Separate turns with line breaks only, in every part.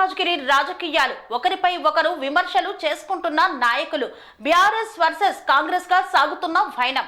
మల్కాజ్గిరి రాజకీయాలు. ఒకరిపై ఒకరు విమర్శలు చేసుకుంటున్న నాయకులు. బీఆర్ఎస్ వర్సెస్ కాంగ్రెస్గా సాగుతున్న వైనం.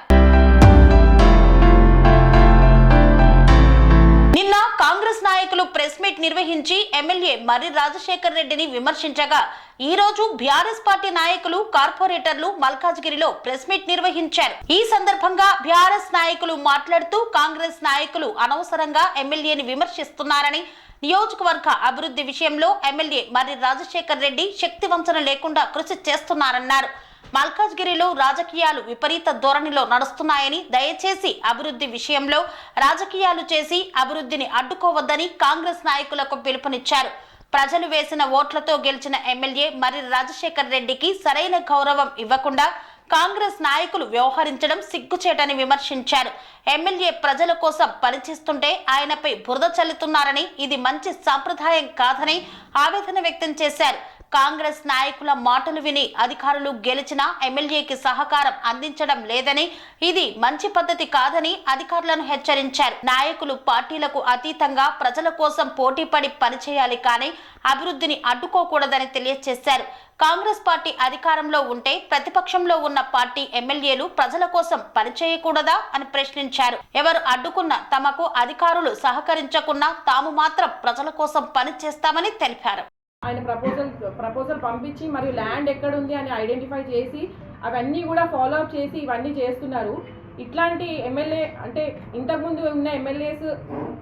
నిన్న కాంగ్రెస్ నాయకులు ప్రెస్ మీట్ నిర్వహించి ఎమ్మెల్యే మర్రి రాజశేఖర్ రెడ్డిని విమర్శించగా ఈ రోజు బీఆర్ఎస్ పార్టీ నాయకులు కార్పొరేటర్లు మల్కాజ్గిరిలో ప్రెస్ మీట్ నిర్వహించారు. ఈ సందర్భంగా బీఆర్ఎస్ నాయకులు మాట్లాడుతూ కాంగ్రెస్ నాయకులు అనవసరంగా ఎమ్మెల్యేని విమర్శిస్తున్నారని నియోజకవర్గ అభివృద్ధి విషయంలో ఎమ్మెల్యే మర్రి రాజశేఖర్ రెడ్డి శక్తి వంచన లేకుండా కృషి చేస్తున్నారన్నారు. మల్కాజ్గిరిలో రాజకీయాలు విపరీత ధోరణిలో నడుస్తున్నాయని దయచేసి అభివృద్ధి విషయంలో రాజకీయాలు చేసి అభివృద్ధిని అడ్డుకోవద్దని కాంగ్రెస్ నాయకులకు పిలుపునిచ్చారు. ప్రజలు వేసిన ఓట్లతో గెలిచిన ఎమ్మెల్యే మర్రి రాజశేఖర్ రెడ్డికి సరైన గౌరవం ఇవ్వకుండా కాంగ్రెస్ నాయకులు వ్యవహరించడం సిగ్గుచేటని విమర్శించారు. ఎమ్మెల్యే ప్రజల కోసం పనిచేస్తుంటే ఆయనపై బురద చల్లుతున్నారని ఇది మంచి సాంప్రదాయం కాదని ఆవేదన వ్యక్తం చేశారు. కాంగ్రెస్ నాయకుల మాటలు విని అధికారులు గెలిచిన ఎమ్మెల్యేకి సహకారం అందించడం లేదని ఇది మంచి పద్ధతి కాదని అధికారులను హెచ్చరించారు. నాయకులు పార్టీలకు అతీతంగా ప్రజల కోసం పోటీపడి పనిచేయాలి కానీ అభివృద్ధిని అడ్డుకోకూడదని తెలియజేశారు కాంగ్రెస్ పార్టీ అధికారంలో ఉంటే ప్రతిపక్షంలో ఉన్న పార్టీ ఎమ్మెల్యేలు ప్రజల కోసం పనిచేయకూడదా అని ప్రశ్నించారు. ఎవరు అడ్డుకున్నా తమకు అధికారులు సహకరించకున్నా తాము మాత్రం ప్రజల కోసం పనిచేస్తామని తెలిపారు.
ఆయన ప్రపోజల్ ప్రపోజల్ పంపించి మరియు ల్యాండ్ ఎక్కడుంది అని ఐడెంటిఫై చేసి అవన్నీ కూడా ఫాలో అప్ చేసి ఇవన్నీ చేస్తున్నారు. ఇట్లాంటి ఎమ్మెల్యే అంటే ఇంతకుముందు ఉన్న ఎమ్మెల్యేస్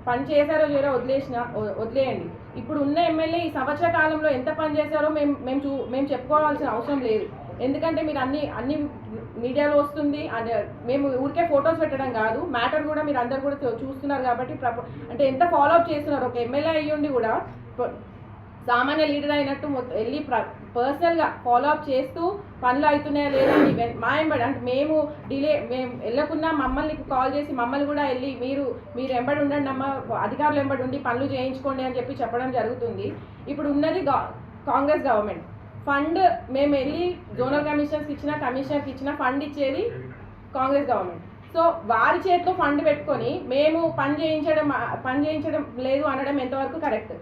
పని చేశారో లేదో వదిలేసిన వదిలేయండి. ఇప్పుడు ఉన్న ఎమ్మెల్యే ఈ సంవత్సర కాలంలో ఎంత పని చేశారో మేము మేము చూ మేము చెప్పుకోవాల్సిన అవసరం లేదు. ఎందుకంటే మీరు అన్ని అన్ని మీడియాలో వస్తుంది అండ్ మేము ఊరికే ఫొటోస్ పెట్టడం కాదు మ్యాటర్ కూడా మీరు అందరు కూడా చూ- చూస్తున్నారు కాబట్టి ప్రపో అంటే ఎంత ఫాలో అప్ చేస్తున్నారు? ఒక ఎమ్మెల్యే అయ్యుండి కూడా సామాన్య లీడర్ అయినట్టు మొత్తం వెళ్ళి పర్సనల్గా ఫాలో అప్ చేస్తూ పనులు అవుతున్నాయా లేదా అని మా ఎంబడి అంటే మేము డిలే మేము వెళ్ళకున్నా మమ్మల్ని కాల్ చేసి మమ్మల్ని కూడా వెళ్ళి మీరు మీరు ఎంబడి ఉండండి అమ్మ అధికారులు ఎంబడి ఉండి పనులు చేయించుకోండి అని చెప్పి చెప్పడం జరుగుతుంది. ఇప్పుడు ఉన్నది కాంగ్రెస్ గవర్నమెంట్. ఫండ్ మేము వెళ్ళి జోనల్ కమిషన్స్ ఇచ్చిన కమిషనర్కి ఇచ్చిన ఫండ్ ఇచ్చేది కాంగ్రెస్ గవర్నమెంట్. సో వారి చేతిలో ఫండ్ పెట్టుకొని మేము పని చేయించడం పని చేయించడం లేదు అనడం ఎంతవరకు కరెక్ట్?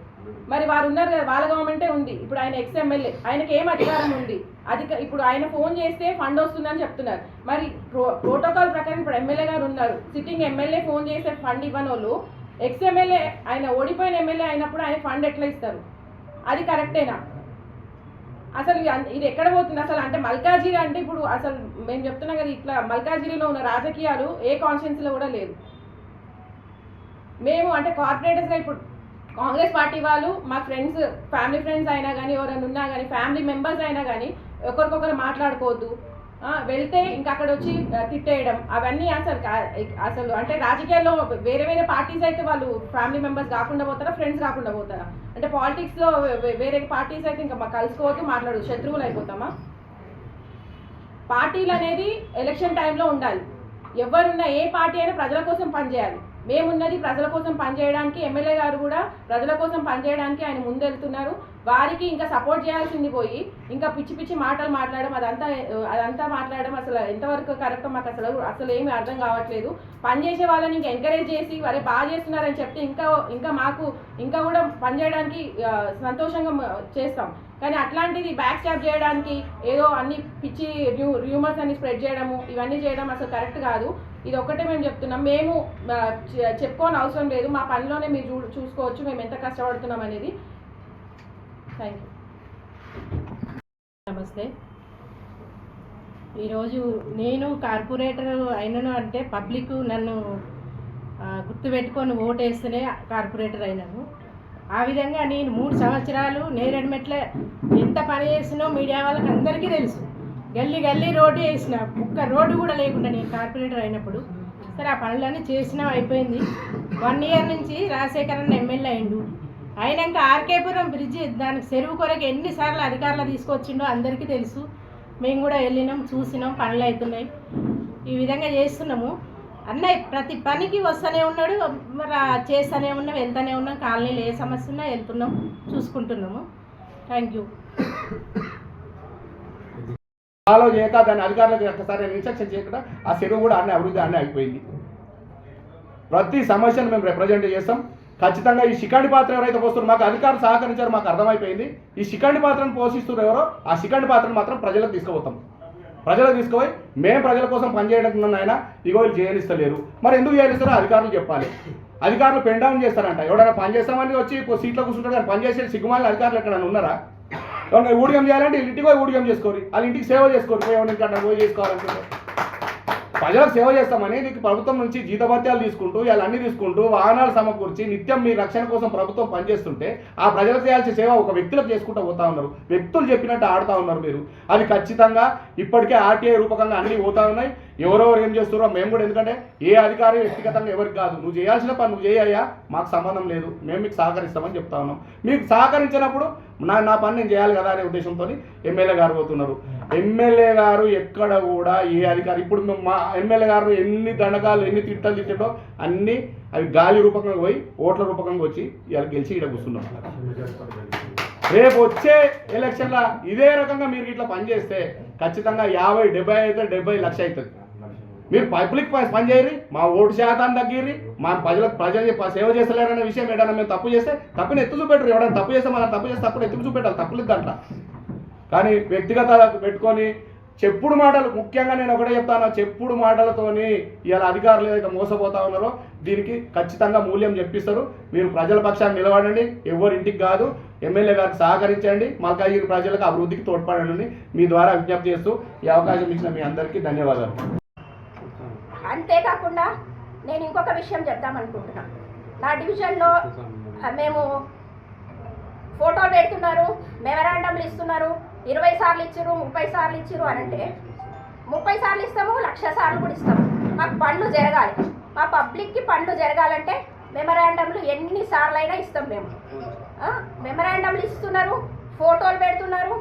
మరి వారు ఉన్నారు కదా వాళ్ళ గవర్నమెంటే ఉంది. ఇప్పుడు ఆయన ఎక్స్ ఎమ్మెల్యే ఆయనకి ఏం అధికారం ఉంది? అధిక ఇప్పుడు ఆయన ఫోన్ చేస్తే ఫండ్ వస్తుందని చెప్తున్నారు. మరి ప్రో ప్రోటోకాల్ ప్రకారం ఇప్పుడు ఎమ్మెల్యే గారు ఉన్నారు. సిట్టింగ్ ఎమ్మెల్యే ఫోన్ చేస్తే ఫండ్ ఇవ్వని వాళ్ళు ఎక్స్ ఎమ్మెల్యే ఆయన ఓడిపోయిన ఎమ్మెల్యే అయినప్పుడు ఆయన ఫండ్ ఎట్లా ఇస్తారు? అది కరెక్టేనా? అసలు ఇది ఎక్కడ పోతుంది? అసలు అంటే మల్కాజిరి అంటే ఇప్పుడు అసలు మేము చెప్తున్నాం కదా ఇట్లా మల్కాజిరిలో ఉన్న రాజకీయాలు ఏ కాన్స్టిట్యున్సీలో కూడా లేదు. మేము అంటే కార్పొరేటర్స్గా ఇప్పుడు కాంగ్రెస్ పార్టీ వాళ్ళు మా ఫ్రెండ్స్ ఫ్యామిలీ ఫ్రెండ్స్ అయినా కానీ ఎవరైనా ఉన్నా కానీ ఫ్యామిలీ మెంబర్స్ అయినా కానీ ఒకరికొకరు మాట్లాడుకోవద్దు. వెళ్తే ఇంకా అక్కడ వచ్చి తిట్టేయడం. అవన్నీ అసలు అసలు అంటే రాజకీయాల్లో వేరే వేరే పార్టీస్ అయితే వాళ్ళు ఫ్యామిలీ మెంబర్స్ కాకుండా పోతారా ఫ్రెండ్స్ కాకుండా పోతారా? అంటే పాలిటిక్స్లో వేరే పార్టీస్ అయితే ఇంకా మాకు కలుసుకోవద్దు మాట్లాడు శత్రువులు అయిపోతామా? పార్టీలు అనేది ఎలక్షన్ టైంలో ఉండాలి. ఎవరున్నా ఏ పార్టీ అయినా ప్రజల కోసం పనిచేయాలి మేమున్నది ప్రజల కోసం పనిచేయడానికి ఎమ్మెల్యే గారు కూడా ప్రజల కోసం పనిచేయడానికి ఆయన ముందెళ్తున్నారు. వారికి ఇంకా సపోర్ట్ చేయాల్సింది పోయి ఇంకా పిచ్చి పిచ్చి మాటలు మాట్లాడడం అదంతా అదంతా మాట్లాడడం అసలు ఎంతవరకు కరెక్ట్ మాకు అసలు అసలు ఏమీ అర్థం కావట్లేదు. పని చేసే వాళ్ళని ఇంకా ఎంకరేజ్ చేసి వారే బాగా చేస్తున్నారని చెప్తే ఇంకా ఇంకా మాకు ఇంకా కూడా పని చేయడానికి సంతోషంగా చేస్తాం. కానీ అట్లాంటిది బ్యాక్ స్టాప్ చేయడానికి ఏదో అన్ని పిచ్చి ర్యూ ర్యూమర్స్ అన్ని స్ప్రెడ్ చేయడము ఇవన్నీ చేయడం అసలు కరెక్ట్ కాదు. ఇది ఒక్కటే మేము చెప్తున్నాం. మేము చెప్పుకోని అవసరం లేదు. మా పనిలోనే మీరు చూ చూసుకోవచ్చు. మేము ఎంత కష్టపడుతున్నాం అనేది. థ్యాంక్ యూ
నమస్తే. ఈరోజు నేను కార్పొరేటర్ అయినను అంటే పబ్లిక్ నన్ను ఆ, గుర్తుపెట్టుకొని ఓటేస్తేనే కార్పొరేటర్ అయినాను. ఆ విధంగా నేను మూడు సంవత్సరాలు నేరేడిమెట్ల ఎంత పని చేసినో మీడియా వాళ్ళకి అందరికీ తెలుసు. గల్లీ గల్లీ రోడ్డు వేసిన ఒక్క రోడ్డు కూడా లేకుండా నేను కార్పొరేటర్ అయినప్పుడు సరే ఆ పనులన్నీ చేసినా అయిపోయింది. వన్ ఇయర్ నుంచి రాజశేఖరన్ ఎమ్మెల్యే అయిండు. అయినాక ఆర్కేపురం బ్రిడ్జి దానికి చెరువు కొరకు ఎన్నిసార్లు అధికారులు తీసుకొచ్చిండో అందరికీ తెలుసు. మేము కూడా వెళ్ళినాం చూసినాం పనులు అవుతున్నాయి ఈ విధంగా చేస్తున్నాము. అన్నయ్య ప్రతి పనికి వస్తూనే ఉన్నాడు మరి చేస్తూనే ఉన్నాం వెళ్తూనే ఉన్నాం కాలనీలో ఏ సమస్య ఉన్నా వెళ్తున్నాం చూసుకుంటున్నాము. థ్యాంక్ యూ
ఫాలో చేయక దాని అధికారులకు ఒక్కసారి ఇన్స్ట్రక్షన్ చేయకుండా ఆ చెరువు కూడా అన్నీ అభివృద్ధి అన్నీ అయిపోయింది. ప్రతి సమస్యను మేము రిప్రజెంట్ చేస్తాం. ఖచ్చితంగా ఈ శిఖండి పాత్ర ఎవరైతే పోస్తున్నారు మాకు అధికారులు సహకరించారు మాకు అర్థమైపోయింది. ఈ శిఖండి పాత్రను పోషిస్తున్నారు ఎవరో ఆ శిఖండి పాత్రను మాత్రం ప్రజలకు తీసుకుపోతాం. ప్రజలకు తీసుకుపోయి మేము ప్రజల కోసం పనిచేయడం ఆయన ఇగో వీళ్ళు చేయనిస్తలేరు మరి ఎందుకు చేయనిస్తారో అధికారులు చెప్పాలి. అధికారులు పెన్ డౌన్ చేస్తారంట. ఎవడైనా పని చేస్తామని వచ్చి సీట్లో కూర్చుంటారు కానీ పని సిగ్గుమాలి అధికారులు ఎక్కడైనా ఉన్నారా? ఎవరైనా ఊడిగం చేయాలంటే ఇంటికి పోయి ఊడిగం చేసుకోరు. వాళ్ళ ఇంటికి సేవ చేసుకోరు. పోయి ఎవరి ఇంటికి పోయి చేసుకోవాలనుకుంటే ప్రజలకు సేవ చేస్తామని నీకు ప్రభుత్వం నుంచి జీతభత్యాలు తీసుకుంటూ ఇలా అన్ని తీసుకుంటూ వాహనాలు సమకూర్చి నిత్యం మీ రక్షణ కోసం ప్రభుత్వం పనిచేస్తుంటే ఆ ప్రజలకు చేయాల్సిన సేవ ఒక వ్యక్తులకు చేసుకుంటూ పోతా ఉన్నారు. వ్యక్తులు చెప్పినట్టు ఆడుతూ ఉన్నారు మీరు. అది ఖచ్చితంగా ఇప్పటికే ఆర్టీఐ రూపకంగా అన్ని పోతా ఉన్నాయి. ఎవరెవరు ఏం చేస్తున్నారో మేము కూడా ఎందుకంటే ఏ అధికారి వ్యక్తిగతంగా ఎవరికి కాదు. నువ్వు చేయాల్సిన పని నువ్వు చేయ మాకు సంబంధం లేదు. మేము మీకు సహకరిస్తామని చెప్తా ఉన్నాం. మీకు సహకరించినప్పుడు నా నా పని నేను చేయాలి కదా అనే ఉద్దేశంతో ఎమ్మెల్యే గారు పోతున్నారు. ఎమ్మెల్యే గారు ఎక్కడ కూడా ఏ అధికారి ఇప్పుడు మా ఎమ్మెల్యే గారు ఎన్ని దండకాలు ఎన్ని తిట్టలు తిట్టడో అన్ని అవి గాలి రూపకంగా పోయి ఓట్ల రూపకంగా వచ్చి ఇలా గెలిచి ఇక్కడ కూర్చున్నాం. రేపు వచ్చే ఎలక్షన్లో ఇదే రకంగా మీరు ఇట్లా పనిచేస్తే ఖచ్చితంగా యాభై డెబ్బై అయితే డెబ్బై లక్ష అవుతుంది. మీరు పబ్లిక్ పనిచేయరు పని మా ఓటు శాతాన్ని తగ్గిర్రి మా ప్రజలకు ప్రజలు సేవ చేస్తలేరనే విషయం ఏదైనా మేము తప్పు చేస్తే తప్పుని ఎత్తు చూపెట్టరు. ఎవడైనా తప్పు చేస్తే మనం తప్పు చేస్తే తప్పుని ఎత్తు చూపెట్టాలి తప్పులేదు దాంట్లో కానీ వ్యక్తిగత పెట్టుకొని చెప్పుడు మాటలు ముఖ్యంగా నేను ఒకటే చెప్తాను చెప్పుడు మాటలతోని ఇలా అధికారులు ఏదైతే మోసపోతా ఉన్నారో దీనికి ఖచ్చితంగా మూల్యం చెప్పిస్తారు. మీరు ప్రజల పక్షాన్ని నిలబడండి ఎవరింటికి కాదు. ఎమ్మెల్యే గారికి సహకరించండి మల్కాగిరి ప్రజలకు అభివృద్ధికి తోడ్పడండి. మీ ద్వారా విజ్ఞప్తి చేస్తూ ఈ అవకాశం ఇచ్చిన మీ అందరికీ ధన్యవాదాలు.
అంతేకాకుండా నేను ఇంకొక విషయం చెప్దామనుకుంటున్నా. నా డివిజన్లో మేము ఫోటోలు పెడుతున్నారు మెమరాండంలు ఇస్తున్నారు ఇరవై సార్లు ఇచ్చారు ముప్పై సార్లు ఇచ్చారు అని అంటే ముప్పై సార్లు ఇస్తాము లక్ష సార్లు కూడా ఇస్తాము. మాకు పనులు జరగాలి. మా పబ్లిక్కి పనులు జరగాలంటే మెమరాండంలు ఎన్ని సార్లు అయినా ఇస్తాం మేము. మెమరాండంలు ఇస్తున్నారు ఫోటోలు పెడుతున్నారు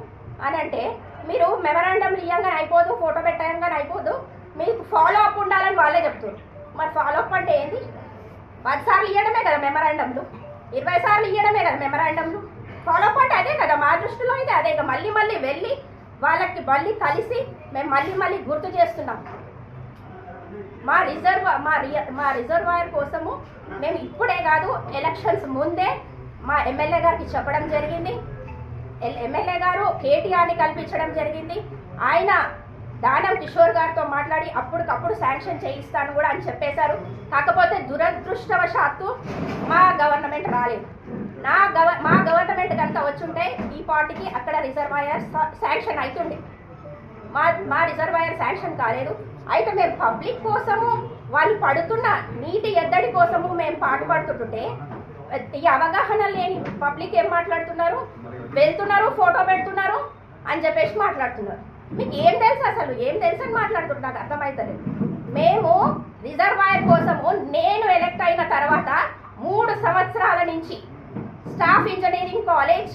అని అంటే మీరు మెమరాండంలు ఇవ్వగానే అయిపోదు ఫోటో పెట్టగానే అయిపోదు. మీకు ఫాలో అప్ ఉండాలని వాళ్ళే చెప్తారు మరి ఫాలో అప్ అంటే ఏంది? పది సార్లు ఇవ్వడమే కదా మెమరాండంలు ఇరవై సార్లు ఇవ్వడమే కదా మెమరాండంలు ఫాలో అప్ అంటే అదే కదా మా దృష్టిలో అయితే అదే కదా. మళ్ళీ మళ్ళీ వెళ్ళి వాళ్ళకి మళ్ళీ కలిసి మేము మళ్ళీ మళ్ళీ గుర్తు చేస్తున్నాం. మా రిజర్వ్ మా రియ- మా రిజర్వాయర్ కోసము మేము ఇప్పుడే కాదు ఎలక్షన్స్ ముందే మా ఎమ్మెల్యే గారికి చెప్పడం జరిగింది. ఎల్- ఎమ్మెల్యే గారు కేటీఆర్ని కల్పించడం జరిగింది. ఆయన దానం కిషోర్ గారితో మాట్లాడి అప్పటికప్పుడు శాంక్షన్ చేయిస్తాను కూడా అని చెప్పేశారు. కాకపోతే దురదృష్టవశాత్తు మా గవర్నమెంట్ రాలేదు. నా గవ మా గవర్నమెంట్ కనుక వచ్చుంటే ఈ పార్టీకి అక్కడ రిజర్వాయర్ శాంక్షన్ అవుతుండే మా మా రిజర్వాయర్ శాంక్షన్ కాలేదు. అయితే మేము పబ్లిక్ కోసము వాళ్ళు పడుతున్న నీటి ఎద్దడి కోసము మేము పాటుపడుతుంటుంటే ఈ అవగాహన లేని పబ్లిక్ ఏం మాట్లాడుతున్నారు? వెళ్తున్నారు ఫోటో పెడుతున్నారు అని చెప్పేసి మాట్లాడుతున్నారు. మీకు ఏం తెలుసు అసలు? ఏం తెలుసు అని మాట్లాడుతున్నారు నాకు అర్థమవుతలేదు మేము రిజర్వాయర్ కోసము నేను ఎలక్ట్ అయిన తర్వాత మూడు సంవత్సరాల నుంచి స్టాఫ్ ఇంజనీరింగ్ కాలేజ్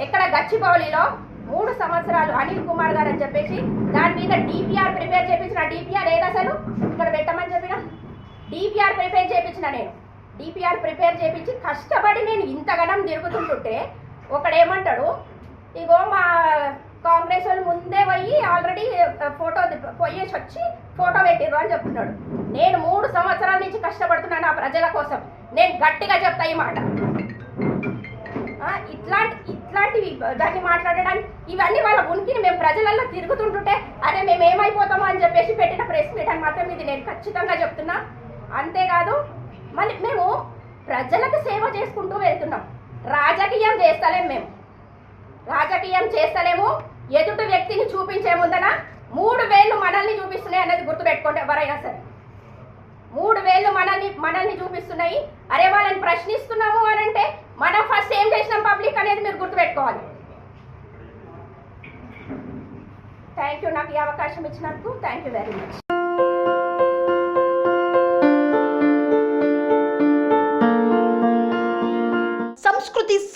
ఎక్కడ గచ్చిబౌలిలో మూడు సంవత్సరాలు అనిల్ కుమార్ గారు అని చెప్పేసి దాని మీద డిపిఆర్ ప్రిపేర్ చేయించిన డిపిఆర్ ఏది అసలు? ఇక్కడ పెట్టమని చెప్పిన? డిపిఆర్ ప్రిపేర్ చేయించిన నేను. డిపిఆర్ ప్రిపేర్ చేయించి కష్టపడి నేను ఇంతగనం తిరుగుతుంటుంటే ఒకడేమంటాడు ఇగో మా కాంగ్రెస్ వాళ్ళు ముందే పోయి ఆల్రెడీ ఫోటో పోయేసి వచ్చి ఫోటో పెట్టిర్రు అని చెప్తున్నాడు. నేను మూడు సంవత్సరాల నుంచి కష్టపడుతున్నాను ఆ ప్రజల కోసం. నేను గట్టిగా చెప్తా ఈ మాట. ఇట్లాంటి ఇట్లాంటివి దాన్ని మాట్లాడడానికి ఇవన్నీ వాళ్ళ ఉనికిని మేము ప్రజలలో తిరుగుతుంటుంటే అరే మేము ఏమైపోతామో అని చెప్పేసి పెట్టిన ప్రెస్ మీట్ అని మాత్రం ఇది నేను ఖచ్చితంగా చెప్తున్నా. అంతేకాదు మళ్ళీ మేము ప్రజలకు సేవ చేసుకుంటూ వెళ్తున్నాం. రాజకీయం చేస్తలేం మేము. రాజకీయం చేస్తలేము. ఎదుటి వ్యక్తిని చూపించే ముందన మూడు వేళ్ళు మనల్ని చూపిస్తున్నాయి అనేది గుర్తుపెట్టుకోండి ఎవరైనా సరే. మూడు వేళ్ళు మనల్ని మనల్ని చూపిస్తున్నాయి. అరే వాళ్ళని ప్రశ్నిస్తున్నాము అని అంటే మనం ఫస్ట్ ఏం చేసినాం పబ్లిక్ అనేది మీరు గుర్తుపెట్టుకోవాలి. థ్యాంక్ యూ నాకు ఈ అవకాశం ఇచ్చినందుకు థ్యాంక్ యూ వెరీ మచ్
సంస్కృతి